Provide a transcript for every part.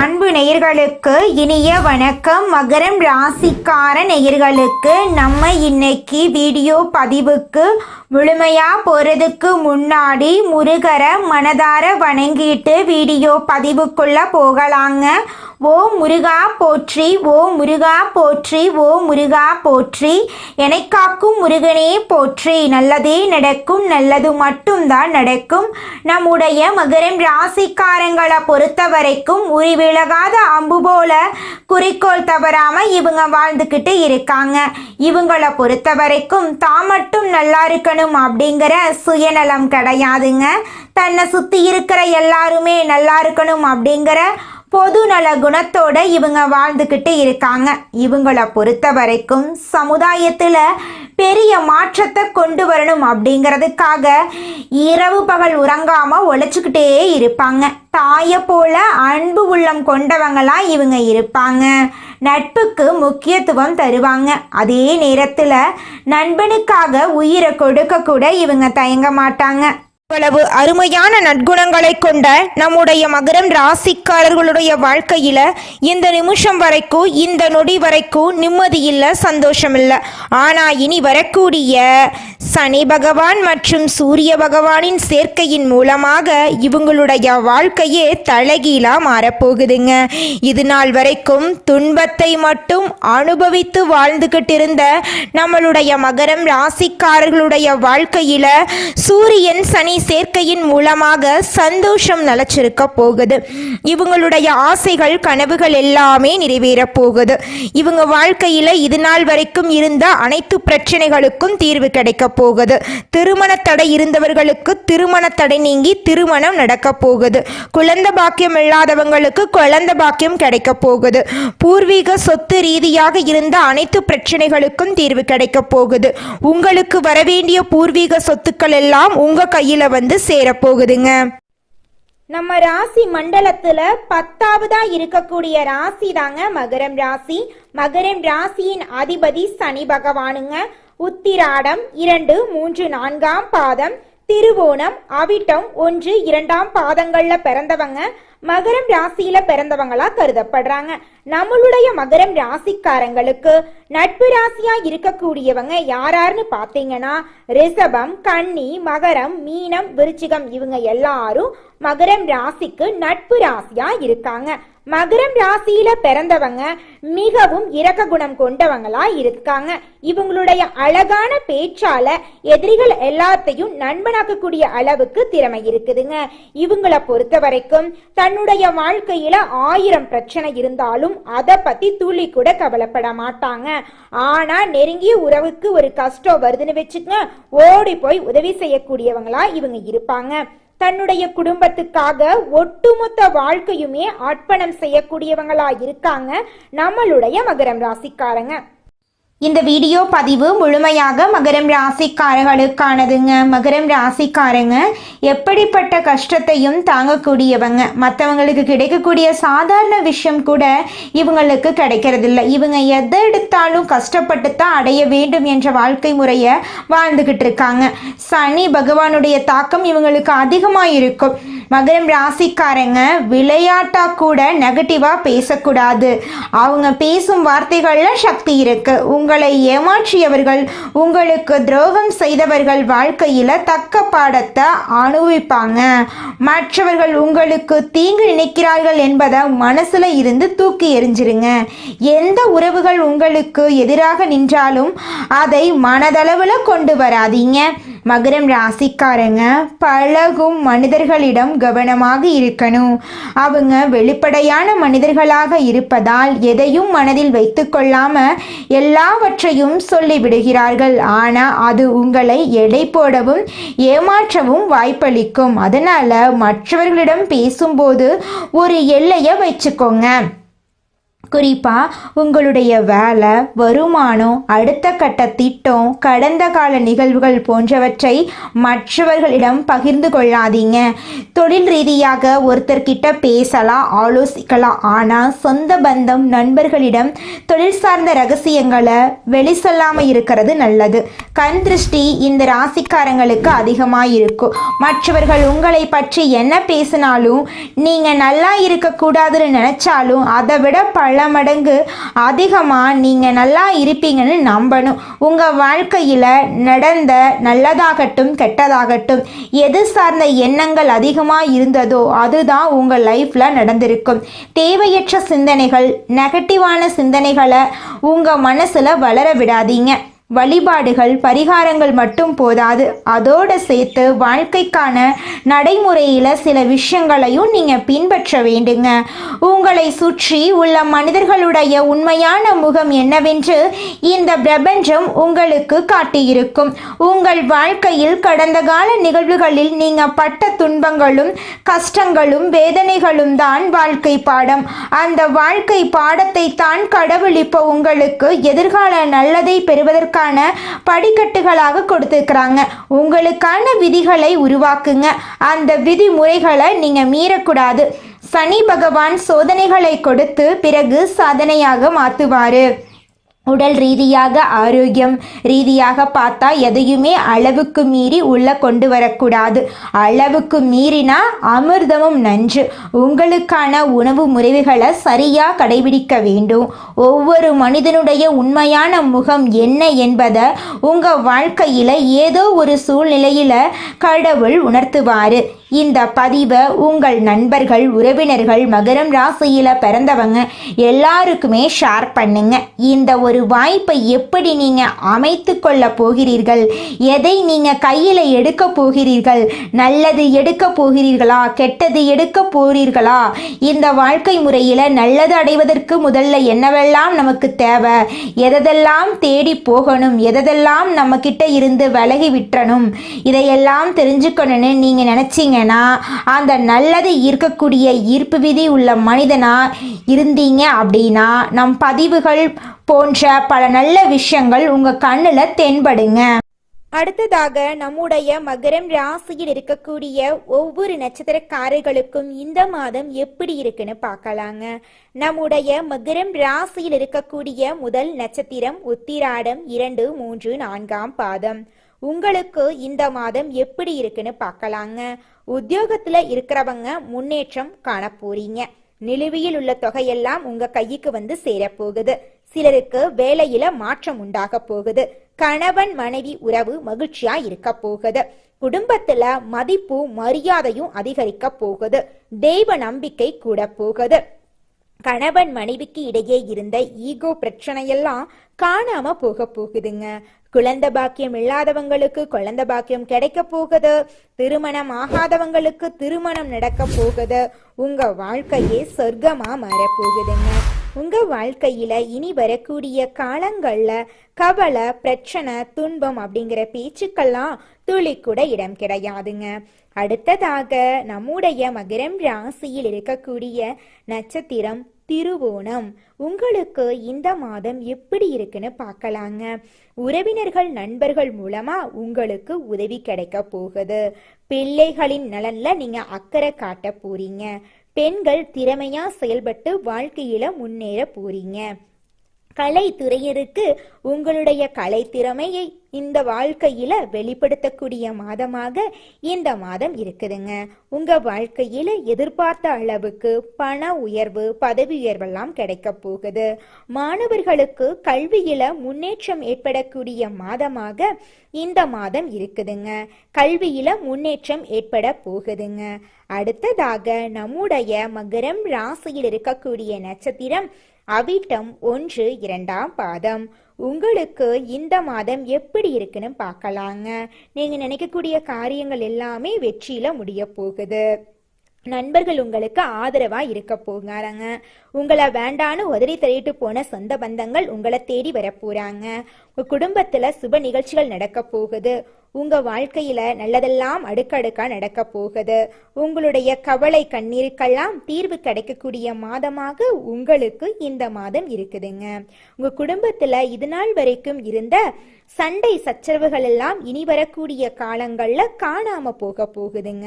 அன்பு நேயர்களுக்கு இனிய வணக்கம். மகரம் ராசிக்கார நேயர்களுக்கு நம்ம இன்னைக்கு வீடியோ பதிவுக்கு முழுமையா போறதுக்கு முன்னாடி முருகரை மனதார வணங்கிட்டு வீடியோ பதிவுக்குள்ள போகலாங்க. ஓ முருகா போற்றி ஓ முருகா போற்றி ஓ முருகா போற்றி. என்னை காக்கும் முருகனே போற்றி. நல்லதே நடக்கும் நல்லது மட்டும்தான் நடக்கும். நம்முடைய மகரம் ராசிக்காரங்களை பொறுத்த வரைக்கும் உரிவிலகாத அம்பு போல குறிக்கோள் தவறாம இவங்க வாழ்ந்துக்கிட்டு இருக்காங்க. இவங்களை பொறுத்த வரைக்கும் தான் மட்டும் நல்லா இருக்கணும். அப்படிங்கிற சுயநலம் கிடையாதுங்க. தன்னை சுற்றி இருக்கிற எல்லாருமே நல்லா இருக்கணும் அப்படிங்கிற பொது நல குணத்தோட இவங்க வாழ்ந்துக்கிட்டு இருக்காங்க. இவங்கள பொறுத்த வரைக்கும் சமுதாயத்தில் பெரிய மாற்றத்தை கொண்டு வரணும் அப்படிங்கிறதுக்காக இரவு பகல் உறங்காமல் உழைச்சிக்கிட்டே இருப்பாங்க. தாயை போல அன்பு உள்ளம் கொண்டவங்களாம் இவங்க இருப்பாங்க. நட்புக்கு முக்கியத்துவம் தருவாங்க. அதே நேரத்தில் நண்பனுக்காக உயிரை கொடுக்க கூட இவங்க தயங்க மாட்டாங்க. இவ்வளவு அருமையான நற்குணங்களை கொண்ட நம்முடைய மகரம் ராசிக்காரர்களுடைய வாழ்க்கையில இந்த நிமிஷம் வரைக்கும் இந்த நொடி வரைக்கும் நிம்மதி இல்லை சந்தோஷம் இல்லை. ஆனா இனி வரக்கூடிய சனி பகவான் மற்றும் சூரிய பகவானின் சேர்க்கையின் மூலமாக இவங்களுடைய வாழ்க்கையே தலைகீழாக மாறப்போகுதுங்க. இது நாள் வரைக்கும் துன்பத்தை மட்டும் அனுபவித்து வாழ்ந்துகிட்டு இருந்த நம்மளுடைய மகரம் ராசிக்காரர்களுடைய வாழ்க்கையில் சூரியன் சனி சேர்க்கையின் மூலமாக சந்தோஷம் நிலச்சிருக்க போகுது. இவங்களுடைய ஆசைகள் கனவுகள் எல்லாமே நிறைவேறப் போகுது. இவங்க வாழ்க்கையில் இது நாள் வரைக்கும் இருந்த அனைத்து பிரச்சனைகளுக்கும் தீர்வு கிடைக்க போகுது திருமண தடை இருந்தவர்களுக்கு திருமண தடை நீங்கி திருமணம் நடக்க போகுது குழந்தை பாக்கியம் இல்லாதவங்களுக்கு குழந்தை பாக்கியம் கிடைக்க போகுது பூர்வீக சொத்து ரீதியாக இருந்த அனைத்து பிரச்சனைகளுக்கும் தீர்வு கிடைக்க போகுது உங்களுக்கு வரவேண்டிய பூர்வீக சொத்துக்கள் எல்லாம் உங்க கையில வந்து சேரப்போகுதுங்க. நம்ம ராசி மண்டலத்துல பத்தாவதா இருக்கக்கூடிய ராசி தாங்க மகரம் ராசி. மகரம் ராசியின் அதிபதி சனி பகவானுங்க. உத்திராடம் இரண்டு மூன்று நான்காம் பாதம் திருவோணம் அவிட்டம் ஒன்று இரண்டாம் பாதங்கள்ல பிறந்தவங்க. மகரம் ராசியில பிறந்தவங்களா கருதப்படுறாங்க. நம்மளுடைய மகரம் ராசிக்காரங்களுக்கு நட்பு ராசியா இருக்கக்கூடியவங்க யாராருன்னு பாத்தீங்கன்னா ரிஷபம் கன்னி மகரம் மீனம் விருச்சிகம் இவங்க எல்லாரும் மகரம் ராசிக்கு நட்பு ராசியா இருக்காங்க. மகரம் ராசியில பிறந்தவங்க மிகவும் இரக்க குணம் கொண்டவங்களா இருக்காங்க. இவங்களுடைய அழகான பேச்சால எதிரிகள் எல்லாத்தையும் நண்பனாக்கக்கூடிய அளவுக்கு திறமை இருக்குதுங்க. இவங்களை பொறுத்த வரைக்கும் தன்னுடைய வாழ்க்கையில ஆயிரம் பிரச்சனை இருந்தாலும் அதை பத்தி துளி கூட கவலைப்பட மாட்டாங்க. ஆனா நெருங்கிய உறவுக்கு ஒரு கஷ்டம் வருதுன்னு வச்சுக்கங்க ஓடி போய் உதவி செய்யக்கூடியவங்களா இவங்க இருப்பாங்க. தன்னுடைய குடும்பத்துக்காக ஒட்டுமொத்த வாழ்க்கையுமே அர்ப்பணம் செய்யக்கூடியவங்களா இருக்காங்க நம்மளுடைய மகரம் ராசிக்காரங்க. இந்த வீடியோ பதிவு முழுமையாக மகரம் ராசிக்காரர்களுக்கானதுங்க. மகரம் ராசிக்காரங்க எப்படிப்பட்ட கஷ்டத்தையும் தாங்கக்கூடியவங்க. மற்றவங்களுக்கு கிடைக்கக்கூடிய சாதாரண விஷயம் கூட இவங்களுக்கு கிடைக்கிறதில்ல. இவங்க எதை எடுத்தாலும் கஷ்டப்பட்டு தான் அடைய வேண்டும் என்ற வாழ்க்கை முறையை வாழ்ந்துக்கிட்டு இருக்காங்க. சனி பகவானுடைய தாக்கம் இவங்களுக்கு அதிகமாக இருக்கும் மகரம் ராசிக்காரங்க விளையாட்டா கூட நெகட்டிவா பேசக்கூடாது. அவங்க பேசும் வார்த்தைகள்ல சக்தி இருக்கு. உங்களை ஏமாற்றியவர்கள் உங்களுக்கு துரோகம் செய்தவர்கள் வாழ்க்கையில தக்க பாடத்தை அனுபவிப்பாங்க. மற்றவர்கள் உங்களுக்கு தீங்கு நினைக்கிறார்கள் என்பதை மனசுல இருந்து தூக்கி எறிஞ்சிருங்க. எந்த உறவுகள் உங்களுக்கு எதிராக நின்றாலும் அதை மனதளவில் கொண்டு வராதீங்க. மகரம் ராசிக்காரங்க பழகும் மனிதர்களிடம் கவனமாக இருக்கணும். அவங்க வெளிப்படையான மனிதர்களாக இருப்பதால் எதையும் மனதில் வைத்துக்கொள்ளாம எல்லாவற்றையும் சொல்லிவிடுகிறார்கள். ஆனால் அது உங்களை எடை போடவும் ஏமாற்றவும் வாய்ப்பளிக்கும். அதனால மற்றவர்களிடம் பேசும்போது ஒரு எல்லையை வச்சுக்கோங்க. குறிப்பாக உங்களுடைய வேலை வருமானம் அடுத்த கட்ட திட்டம் கடந்த கால நிகழ்வுகள் போன்றவற்றை மற்றவர்களிடம் பகிர்ந்து கொள்ளாதீங்க. தொழில் ரீதியாக ஒருத்தர்கிட்ட பேசலாம் ஆலோசிக்கலாம். ஆனால் சொந்த பந்தம் நண்பர்களிடம் தொழில் சார்ந்த ரகசியங்களை வெளி சொல்லாமல் இருக்கிறது நல்லது. கண் திருஷ்டி இந்த ராசிக்காரங்களுக்கு அதிகமாக இருக்கும். மற்றவர்கள் உங்களை பற்றி என்ன பேசினாலும் நீங்கள் நல்லா இருக்கக்கூடாதுன்னு நினச்சாலும் அதை விட பல பல மடங்கு அதிகமாக நீங்கள் நல்லா இருப்பீங்கன்னு நம்பணும். உங்கள் வாழ்க்கையில் நடந்த நல்லதாகட்டும் கெட்டதாகட்டும் எது சார்ந்த எண்ணங்கள் அதிகமாக இருந்ததோ அதுதான் உங்கள் லைஃப்பில் நடந்திருக்கும். தேவையற்ற சிந்தனைகள் நெகட்டிவான சிந்தனைகளை உங்கள் மனசில் வளர விடாதீங்க. வழிபாடுகள் பரிகாரங்கள் மட்டும் போதாது. அதோடு சேர்த்து வாழ்க்கைக்கான நடைமுறையில் சில விஷயங்களையும் நீங்கள் பின்பற்ற வேண்டுங்க. உங்களை சுற்றி உள்ள மனிதர்களுடைய உண்மையான முகம் என்னவென்று இந்த பிரபஞ்சம் உங்களுக்கு காட்டியிருக்கும். உங்கள் வாழ்க்கையில் கடந்த கால நிகழ்வுகளில் நீங்கள் பட்ட துன்பங்களும் கஷ்டங்களும் வேதனைகளும் தான் வாழ்க்கை பாடம். அந்த வாழ்க்கை பாடத்தை தான் கடவுள் இப்போ உங்களுக்கு எதிர்கால நல்லதை பெறுவதற்கு பெறுவதற்கான படிக்கட்டுகளாக கொடுத்துருக்குறாங்க. உங்களுக்கான விதிகளை உருவாக்குங்க. அந்த விதிமுறைகளை நீங்கள் மீறக்கூடாது. சனி பகவான் சோதனைகளை கொடுத்து பிறகு சாதனையாக மாற்றுவார் உடல் ரீதியாக ஆரோக்கியம் ரீதியாக பார்த்தா எதையுமே அளவுக்கு மீறி உள்ளே கொண்டு வரக்கூடாது. அளவுக்கு மீறினா அமிர்தமும் நன்று. உங்களுக்கான உணவு முறைகளை சரியாக கடைபிடிக்க வேண்டும். ஒவ்வொரு மனிதனுடைய உண்மையான முகம் என்ன என்பதை உங்கள் வாழ்க்கையில் ஏதோ ஒரு சூழ்நிலையில் கடவுள் உணர்த்துவார். இந்த பதிவை உங்கள் நண்பர்கள் உறவினர்கள் மகரம் ராசியில் பிறந்தவங்க எல்லாருக்குமே ஷேர் பண்ணுங்க. இந்த ஒரு வாய்ப்பை எப்படி நீங்கள் அமைத்து கொள்ள போகிறீர்கள்? எதை நீங்கள் கையில் எடுக்க போகிறீர்கள்? நல்லது எடுக்க போகிறீர்களா? கெட்டது எடுக்க போகிறீர்களா இந்த வாழ்க்கை முறையில் நல்லது அடைவதற்கு முதல்ல என்னவெல்லாம் நமக்கு தேவை? எதெல்லாம் தேடி போகணும்? எதெல்லாம் நம்ம கிட்ட இருந்து விலகி விட்டணும்? இதையெல்லாம் தெரிஞ்சுக்கணும்னு நீங்கள் இருந்தீங்கன்னா அந்த நல்லது இருக்கக்கூடிய ஈர்ப்பு விதி உள்ள மனிதனாக இருந்தீங்க அப்படின்னா நம் பதிவுகள் போன்ற பல நல்ல விஷயங்கள் உங்கள் கண்ணில் தென்படுங்க. அடுத்ததாக நம்முடைய மகரம் ராசியில் இருக்கக்கூடிய ஒவ்வொரு நட்சத்திரக்காரர்களுக்கும் இந்த மாதம் எப்படி இருக்குன்னு பார்க்கலாங்க. நம்முடைய மகரம் ராசியில் இருக்கக்கூடிய முதல் நட்சத்திரம் உத்திராடம் இரண்டு மூன்று நான்காம் பாதம். உங்களுக்கு இந்த மாதம் எப்படி இருக்குன்னு பார்க்கலாங்க. உத்தியோகத்துல இருக்கிறவங்க முன்னேற்றம் காண போறீங்க நிலுவையில் உள்ள தொகையெல்லாம் உங்க கைக்கு வந்து சேரப்போகுது. சிலருக்கு வேலையில மாற்றம் உண்டாக போகுது. கணவன் மனைவி உறவு மகிழ்ச்சியா இருக்க போகுது. குடும்பத்துல மதிப்பு மரியாதையும் அதிகரிக்க போகுது. தெய்வ நம்பிக்கை கூட போகுது. கணவன் மனைவிக்கு இடையே இருந்த ஈகோ பிரச்சனையெல்லாம் காணாம போக போகுதுங்க. குழந்தை பாக்கியம் இல்லாதவங்களுக்கு குழந்தை பாக்கியம் கிடைக்க போகுது. திருமணம் ஆகாதவங்களுக்கு திருமணம் நடக்க போகுது. உங்க வாழ்க்கையே சொர்க்கமா மாற போகுதுங்க. உங்கள் வாழ்க்கையில் இனி வரக்கூடிய காலங்களில் கவலை பிரச்சனை துன்பம் அப்படிங்கிற பேச்சுக்கெல்லாம் துளி கூட இடம் கிடையாதுங்க. அடுத்ததாக நம்முடைய மகரம் ராசியில் இருக்கக்கூடிய நட்சத்திரம் திருவோணம். உங்களுக்கு இந்த மாதம் எப்படி இருக்குன்னு பார்க்கலாங்க. உறவினர்கள் நண்பர்கள் மூலமா உங்களுக்கு உதவி கிடைக்க போகுது. பிள்ளைகளின் நலன்ல நீங்க அக்கறை காட்ட போறீங்க. பெண்கள் திறமையா செயல்பட்டு வாழ்க்கையில முன்னேற போறீங்க. கலைத்துறையருக்கு உங்களுடைய கலைத்திறமையை இந்த வாழ்க்கையில வெளிப்படுத்தக்கூடிய மாதமாக இந்த மாதம் இருக்குதுங்க. உங்க வாழ்க்கையில எதிர்பார்த்த அளவுக்கு பண உயர்வு பதவி உயர்வெல்லாம் கிடைக்க போகுது. மாணவர்களுக்கு கல்வியில முன்னேற்றம் ஏற்படக்கூடிய மாதமாக இந்த மாதம் இருக்குதுங்க. கல்வியில முன்னேற்றம் ஏற்பட போகுதுங்க. அடுத்ததாக நம்முடைய மகரம் ராசியில் இருக்கக்கூடிய நட்சத்திரம் அவிட்டம் ஒன்று இரண்டாம் பாதம். உங்களுக்கு இந்த மாதம் எப்படி இருக்குன்னு பார்க்கலாங்க. நீங்கள் நினைக்கக்கூடிய காரியங்கள் எல்லாமே வெற்றியில் முடிய போகுது. நண்பர்கள் உங்களுக்கு ஆதரவா இருக்க போகிறாங்க உங்களை வேண்டான்னு உதறி தள்ளிட்டு போன சொந்த பந்தங்கள் உங்களை தேடி வர போறாங்க. உங்க குடும்பத்துல சுப நிகழ்ச்சிகள் நடக்க போகுது. உங்க வாழ்க்கையில நல்லதெல்லாம் அடுக்கடுக்கா நடக்க போகுது. உங்களுடைய கவலை கண்ணீருக்கெல்லாம் தீர்வு கிடைக்கக்கூடிய மாதமாக உங்களுக்கு இந்த மாதம் இருக்குதுங்க. உங்க குடும்பத்துல இது நாள் வரைக்கும் இருந்த சண்டை சச்சரவுகள் எல்லாம் இனி வரக்கூடிய காலங்கள்ல காணாம போக போகுதுங்க.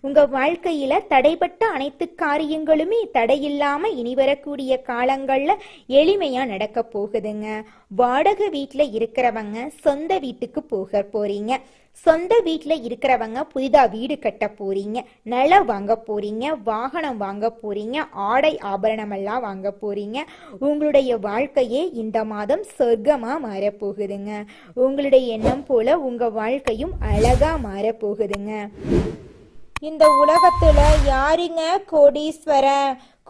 உங்க வாழ்க்கையில தடைப்பட்ட அனைத்து காரியங்களுமே தடையில்லாம இனி வரக்கூடிய காலங்கள்ல எளிமையா நடக்க போகுதுங்க. வாடகை வீட்டில் இருக்கிறவங்க சொந்த வீட்டுக்கு போக போறீங்க. சொந்த வீட்டில் இருக்கிறவங்க புதிதாக வீடு கட்ட போறீங்க. நிலம் வாங்க போறீங்க. வாகனம் வாங்க போறீங்க. ஆடை ஆபரணம் எல்லாம் வாங்க போறீங்க. உங்களுடைய வாழ்க்கையே இந்த மாதம் சொர்க்கமாக மாறப்போகுதுங்க. உங்களுடைய எண்ணம் போல உங்க வாழ்க்கையும் அழகா மாறப்போகுதுங்க. இந்த உலகத்துல யாருங்க கோடீஸ்வரன்?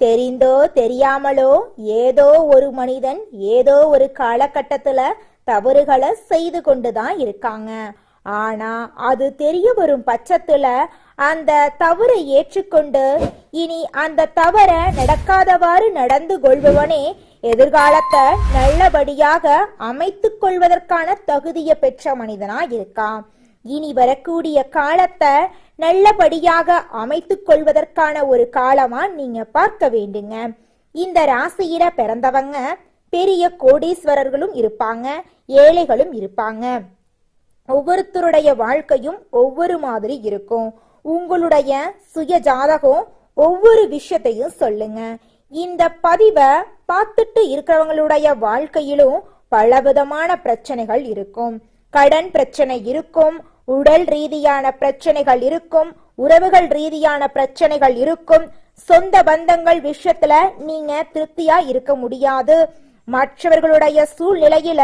தெரிந்தோ தெரியாமலோ ஏதோ ஒரு மனிதன் ஏதோ ஒரு காலகட்டத்துல தவறுகளை செய்து கொண்டுதான் இருக்காங்க. ஆனா அது தெரிய வரும் பட்சத்துல அந்த தவறை ஏற்றுக்கொண்டு இனி அந்த தவற நடக்காதவாறு நடந்து கொள்பவனே எதிர்காலத்தை நல்லபடியாக அமைத்துக் கொள்வதற்கான தகுதியை பெற்ற மனிதனா இருக்கான் இனி வரக்கூடிய காலத்தை நல்லபடியாக அமைத்துக் கொள்வதற்கான ஒரு காலமா நீங்க பார்க்க வேண்டுங்க. இந்த ராசியில பிறந்தவங்க பெரிய கோடீஸ்வரர்களும் இருப்பாங்க ஏழைகளும் இருப்பாங்க. ஒவ்வொருத்தருடைய வாழ்க்கையும் ஒவ்வொரு மாதிரி இருக்கும். உங்களுடைய சுய ஜாதகம் ஒவ்வொரு விஷயத்தையும் சொல்லுங்க. இந்த பதிவை பார்த்துட்டு இருக்கிறவங்களுடைய வாழ்க்கையிலும் பலவிதமான பிரச்சனைகள் இருக்கும். கடன் பிரச்சனை இருக்கும் உடல் ரீதியான பிரச்சனைகள் இருக்கும் உறவுகள் ரீதியான பிரச்சனைகள் இருக்கும் சொந்த பந்தங்கள் விஷயத்துல நீங்க திருப்தியா இருக்க முடியாது. மற்றவர்களுடைய சூழ்நிலையில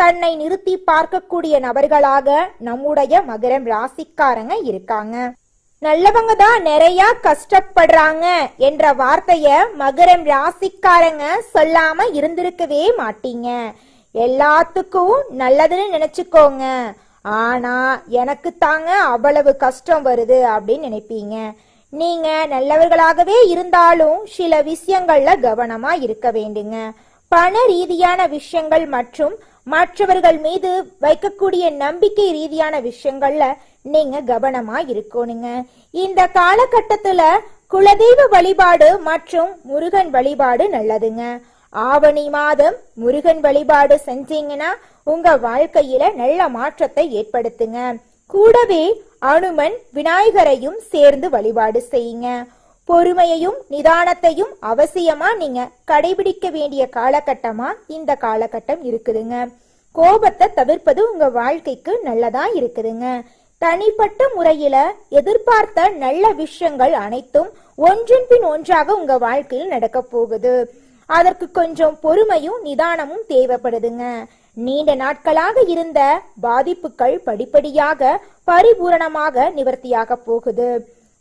தன்னை நிறுத்தி பார்க்கக்கூடிய நபர்களாக நம்முடைய மகரம் ராசிக்காரங்க இருக்காங்க. நல்லவங்க தான் நிறைய கஷ்டப்படுறாங்க என்ற வார்த்தைய மகரம் ராசிக்காரங்க சொல்லாம இருந்திருக்கவே மாட்டீங்க. எல்லாத்துக்கும் நல்லதுன்னு நினைச்சுக்கோங்க. ஆனா எனக்கு தாங்க அவ்வளவு கஷ்டம் வருது அப்படின்னு நினைப்பீங்க. நீங்க நல்லவர்களாகவே இருந்தாலும் சில விஷயங்கள்ல கவனமா இருக்க வேண்டுங்க. பண ரீதியான விஷயங்கள் மற்றும் மற்றவர்கள் மீது வைக்கக்கூடிய நம்பிக்கை ரீதியான விஷயங்கள்ல நீங்க கவனமா இருக்கணுங்க. இந்த காலகட்டத்துல குலதெய்வ வழிபாடு மற்றும் முருகன் வழிபாடு நல்லதுங்க. ஆவணி மாதம் முருகன் வழிபாடு செஞ்சீங்கன்னா உங்க வாழ்க்கையில நல்ல மாற்றத்தை ஏற்படுத்துங்க. கூடவே அனுமன் விநாயகரையும் சேர்ந்து வழிபாடு செய்யுங்க. பொறுமையையும் நிதானத்தையும் அவசியமா நீங்க கடைபிடிக்க வேண்டிய காலகட்டமா இந்த காலகட்டம் இருக்குதுங்க. கோபத்தை தவிர்ப்பது உங்க வாழ்க்கைக்கு நல்லதா இருக்குதுங்க. தனிப்பட்ட முறையில எதிர்பார்த்த நல்ல விஷயங்கள் அனைத்தும் ஒன்றின் பின் ஒன்றாக உங்க வாழ்க்கையில் நடக்க போகுது. அதற்கு கொஞ்சம் பொறுமையும் நிதானமும் தேவைப்படுதுங்க. நீண்ட நாட்களாக இருந்த பாதிப்புகள் படிப்படியாக பரிபூரணமாக நிவர்த்தியாக போகுது.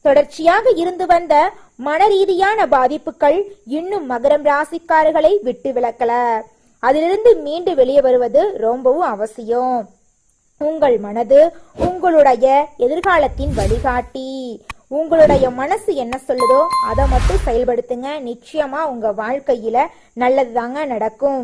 தொடர்ச்சியாக இருந்து வந்த மன ரீதியான பாதிப்புகள் இன்னும் மகரம் ராசிக்காரர்களை விட்டு விளக்கல அதிலிருந்து மீண்டு வெளியே வருவது ரொம்பவும் அவசியம். உங்கள் மனது உங்களுடைய எதிர்காலத்தின் வழிகாட்டி. உங்களுடைய மனசு என்ன சொல்லுதோ அதை மட்டும் செயல்படுத்துங்க. நிச்சயமா உங்க வாழ்க்கையில நல்லதுதாங்க நடக்கும்.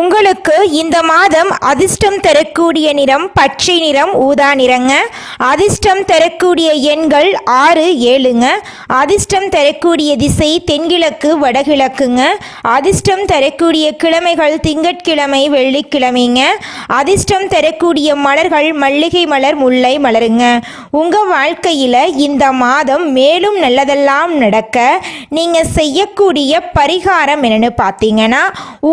உங்களுக்கு இந்த மாதம் அதிர்ஷ்டம் தரக்கூடிய நிறம் பச்சை நிறம் ஊதா நிறங்க. அதிர்ஷ்டம் தரக்கூடிய எண்கள் ஆறு ஏழுங்க. அதிர்ஷ்டம் தரக்கூடிய திசை தென்கிழக்கு வடகிழக்குங்க. அதிர்ஷ்டம் தரக்கூடிய கிழமைகள் திங்கட்கிழமை வெள்ளிக்கிழமைங்க. அதிர்ஷ்டம் தரக்கூடிய மலர்கள் மல்லிகை மலர் முல்லை மலருங்க. உங்கள் வாழ்க்கையில் இந்த மாதம் மேலும் நல்லதெல்லாம் நடக்க நீங்கள் செய்யக்கூடிய பரிகாரம் என்னென்னு பார்த்தீங்கன்னா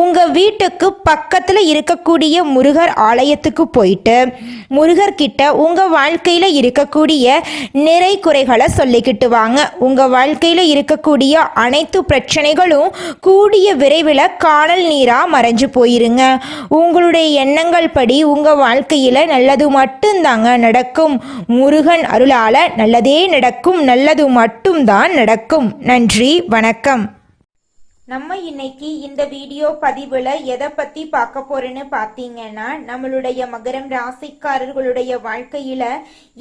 உங்கள் வீட்டுக்கு பக்கத்தில் இருக்கக்கூடிய முருகர் ஆலயத்துக்கு போயிட்டு முருகர்கிட்ட உங்கள் வாழ்க்கையில் இருக்கக்கூடிய நிறை குறைகளை சொல்லிக்கிட்டு வாங்க. உங்கள் வாழ்க்கையில் இருக்கக்கூடிய அனைத்து பிரச்சனைகளும் கூடிய விரைவில் காணல் நீராக மறைஞ்சு போயிருங்க. உங்களுடைய எண்ணங்கள் படி உங்கள் வாழ்க்கையில் நல்லது மட்டும்தாங்க நடக்கும். முருகன் அருளால் நல்லதே நடக்கும் நல்லது மட்டும்தான் நடக்கும். நன்றி வணக்கம். நம்ம இன்னைக்கு இந்த வீடியோ பதிவுல எதை பத்தி பார்க்க போறேன்னு பாத்தீங்கன்னா நம்மளுடைய மகரம் ராசிக்காரர்களுடைய வாழ்க்கையில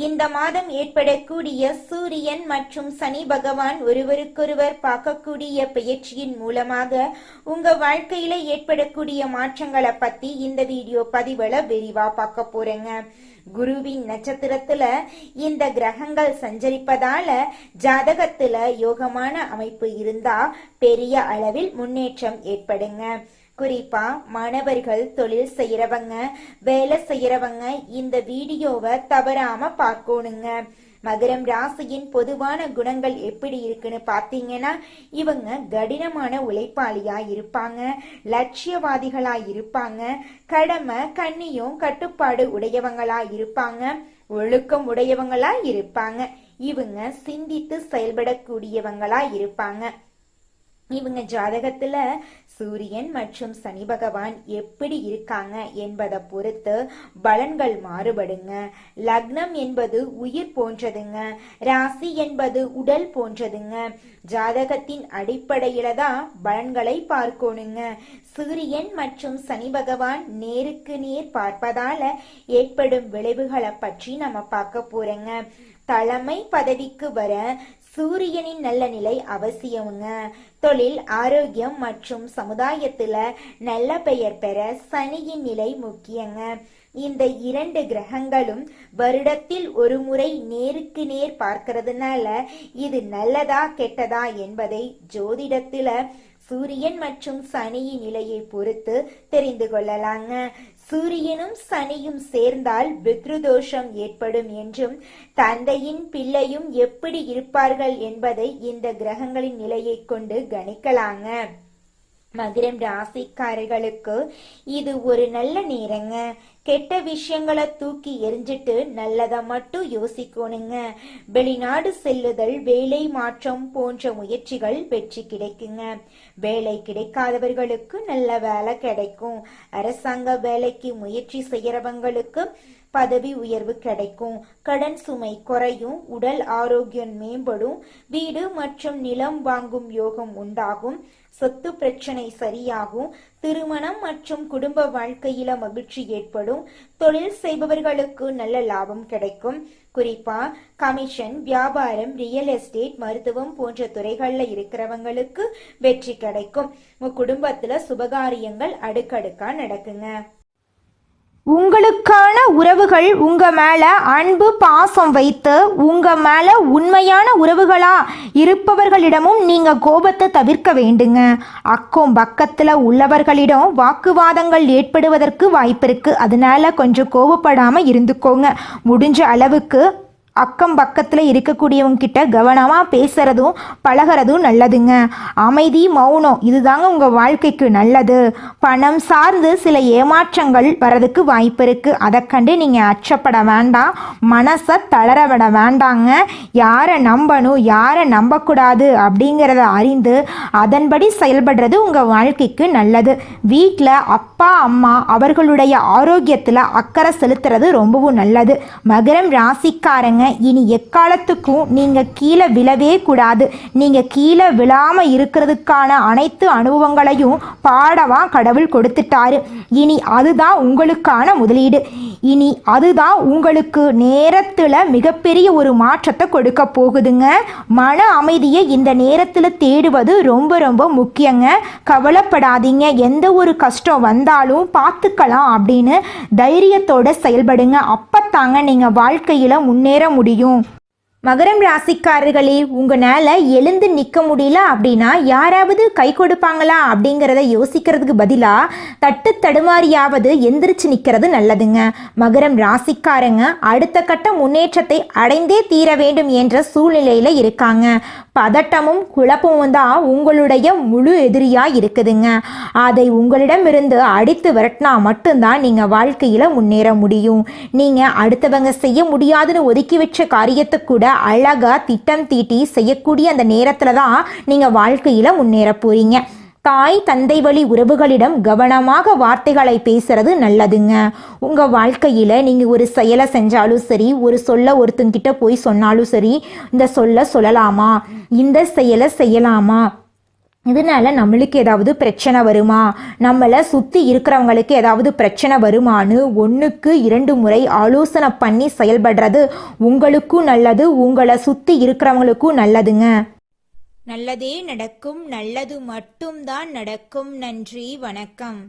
இந்த மாதம் ஏற்படக்கூடிய சூரியன் மற்றும் சனி பகவான் ஒருவருக்கொருவர் பார்க்கக்கூடிய பெயர்ச்சியின் மூலமாக உங்க வாழ்க்கையில ஏற்படக்கூடிய மாற்றங்களை பத்தி இந்த வீடியோ பதிவுல விரிவா பார்க்க போறேங்க. குருவின் நட்சத்திரத்துல இந்த கிரகங்கள் சஞ்சரிப்பதால ஜாதகத்துல யோகமான அமைப்பு இருந்தா பெரிய அளவில் முன்னேற்றம் ஏற்படுங்க. குறிப்பா மாணவர்கள் தொழில் செய்யறவங்க வேலை செய்யறவங்க இந்த வீடியோவை தவறாம பார்க்கணுங்க. மகரம் ராசியின் பொதுவான குணங்கள் எப்படி இருக்குன்னு பார்த்தீங்கன்னா இவங்க கடினமான உழைப்பாளியா இருப்பாங்க லட்சியவாதிகளா இருப்பாங்க கடமை கண்ணியும் கட்டுப்பாடு உடையவங்களா இருப்பாங்க ஒழுக்கம் உடையவங்களா இருப்பாங்க. இவங்க சிந்தித்து செயல்படக்கூடியவங்களா இருப்பாங்க. இவங்க ஜாதகத்துல சூரியன் மற்றும் சனி பகவான் எப்படி இருக்காங்க என்பதை பொறுத்து பலன்கள் மாறுபடுங்க. லக்னம் என்பது உயிர் போன்றதுங்க. ராசி என்பது உடல் போன்றதுங்க. ஜாதகத்தின் அடிப்படையில தான் பலன்களை பார்க்கணுங்க. சூரியன் மற்றும் சனி பகவான் நேருக்கு நேர் பார்ப்பதால ஏற்படும் விளைவுகளை பற்றி நம்ம பார்க்க போறோங்க. தலைமை பதவிக்கு வர சூரியனின் நல்ல நிலை அவசியமுங்க. தொழில் ஆரோக்கியம் மற்றும் சமுதாயத்துல நல்ல பெயர் பெற சனியின் நிலை முக்கியங்க. இந்த இரண்டு கிரகங்களும் வருடத்தில் ஒரு முறை நேருக்கு நேர் பார்க்கறதுனால இது நல்லதா கெட்டதா என்பதை ஜோதிடத்துல சூரியன் மற்றும் சனியின் நிலையை பொறுத்து தெரிந்து கொள்ளலாங்க. சூரியனும் சனியும் சேர்ந்தால் பித்ருதோஷம் ஏற்படும் என்றும் தந்தையின் பிள்ளையும் எப்படி இருப்பார்கள் என்பதை இந்த கிரகங்களின் நிலையை கொண்டு கணிக்கலாங்க. மகிரம் ராசிக்காரர்களுக்கு இது ஒரு நல்ல நேரங்க. கெட்ட விஷயங்களை தூக்கி எரிஞ்சிட்டு நல்லதை மட்டும் யோசிக்கணுங்க. வெளிநாடு செல்லுதல் வேலை மாற்றம் போன்ற முயற்சிகள் வெற்றி கிடைக்குங்க. வேலை கிடைக்காதவர்களுக்கு நல்ல வேலை கிடைக்கும். அரசாங்க வேலைக்கு முயற்சி செய்யறவங்களுக்கு பதவி உயர்வு கிடைக்கும். கடன் சுமை குறையும் உடல் ஆரோக்கியம் மேம்படும் வீடு மற்றும் நிலம் வாங்கும் யோகம் உண்டாகும். சொத்து பிரச்சனை சரியாகும் திருமணம் மற்றும் குடும்ப வாழ்க்கையில மகிழ்ச்சி ஏற்படும் தொழில் செய்பவர்களுக்கு நல்ல லாபம் கிடைக்கும். குறிப்பா கமிஷன் வியாபாரம் ரியல் எஸ்டேட் மருத்துவம் போன்ற துறைகள்ல இருக்கிறவங்களுக்கு வெற்றி கிடைக்கும். உங்க குடும்பத்துல சுபகாரியங்கள் அடுக்கடுக்கா நடக்குங்க. உங்களுக்கான உறவுகள் உங்க மேல அன்பு பாசம் வைத்து உங்க மேல உண்மையான உறவுகளா இருப்பவர்களிடமும் நீங்க கோபத்தை தவிர்க்க வேண்டுங்க. அக்கம் பக்கத்துல உள்ளவர்களிடம் வாக்குவாதங்கள் ஏற்படுவதற்கு வாய்ப்பு இருக்கு அதனால கொஞ்சம் கோபப்படாம இருந்துக்கோங்க. முடிஞ்ச அளவுக்கு அக்கம் பக்கத்தில் இருக்கக்கூடியவங்க கிட்ட கவனமாக பேசுகிறதும் பழகிறதும் நல்லதுங்க. அமைதி மௌனம் இதுதாங்க உங்கள் வாழ்க்கைக்கு நல்லது. பணம் சார்ந்து சில ஏமாற்றங்கள் வர்றதுக்கு வாய்ப்பு இருக்குது அதை கண்டு நீங்கள் அச்சப்பட வேண்டாம். மனசை தளர விட வேண்டாங்க. யாரை நம்பணும் யாரை நம்பக்கூடாது அப்படிங்கிறத அறிந்து அதன்படி செயல்படுறது உங்கள் வாழ்க்கைக்கு நல்லது. வீட்டில் அப்பா அம்மா அவர்களுடைய ஆரோக்கியத்தில் அக்கறை செலுத்துறது ரொம்பவும் நல்லது. மகரம் ராசிக்காரங்க இனி எக்காலத்துக்கும் நீங்கள் கீழே விழவே கூடாது. நீங்கள் கீழே விழாமல் இருக்கிறதுக்கான அனைத்து அனுபவங்களையும் பாடவா கடவுள் கொடுத்துட்டாரு. இனி அதுதான் உங்களுக்கான முதலீடு. இனி அதுதான் உங்களுக்கு நேரத்தில் மிகப்பெரிய ஒரு மாற்றத்தை கொடுக்க போகுதுங்க. மன அமைதியை இந்த நேரத்தில் தேடுவது ரொம்ப ரொம்ப முக்கியங்க. கவலைப்படாதீங்க. எந்த ஒரு கஷ்டம் வந்தாலும் பார்த்துக்கலாம் அப்படின்னு தைரியத்தோட செயல்படுங்க. அப்பத்தாங்க நீங்கள் வாழ்க்கையில் முன்னேற முடியும். மகரம் ராசிக்காரர்களே உங்களால் எழுந்து நிற்க முடியல அப்படின்னா யாராவது கை கொடுப்பாங்களா அப்படிங்கிறத யோசிக்கிறதுக்கு பதிலாக தட்டு தடுமாறியாவது எந்திரிச்சு நிற்கிறது நல்லதுங்க. மகரம் ராசிக்காரங்க அடுத்த கட்ட முன்னேற்றத்தை அடைந்தே தீர வேண்டும் என்ற சூழ்நிலையில் இருக்காங்க. பதட்டமும் குழப்பமும் தான் உங்களுடைய முழு எதிரியாக இருக்குதுங்க. அதை உங்களிடமிருந்து அடித்து விரட்டினா மட்டும்தான் நீங்கள் வாழ்க்கையில் முன்னேற முடியும். நீங்கள் அடுத்தவங்க செய்ய முடியாதுன்னு ஒதுக்கி வச்ச காரியத்தை கூட அழகாக திட்டம் தீட்டி செய்யக்கூடிய அந்த நேரத்தில் தான் நீங்கள் வாழ்க்கையில் முன்னேற போகிறீங்க தாய் தந்தை வழி உறவுகளிடம் கவனமாக வார்த்தைகளை பேசுறது நல்லதுங்க. உங்கள் வாழ்க்கையில் நீங்கள் ஒரு செயலை செஞ்சாலும் சரி ஒரு சொல்ல ஒருத்தங்கிட்ட போய் சொன்னாலும் சரி இந்த சொல்ல சொல்லலாமா? இந்த செயலை செய்யலாமா? இதனால நம்மளுக்கு ஏதாவது பிரச்சனை வருமா? நம்மளை சுற்றி இருக்கிறவங்களுக்கு ஏதாவது பிரச்சனை வருமான்னு ஒன்றுக்கு இரண்டு முறை ஆலோசனை பண்ணி செயல்படுறது உங்களுக்கும் நல்லது உங்களை சுற்றி இருக்கிறவங்களுக்கும் நல்லதுங்க. நல்லதே நடக்கும் நல்லது மட்டும்தான் நடக்கும். நன்றி வணக்கம்.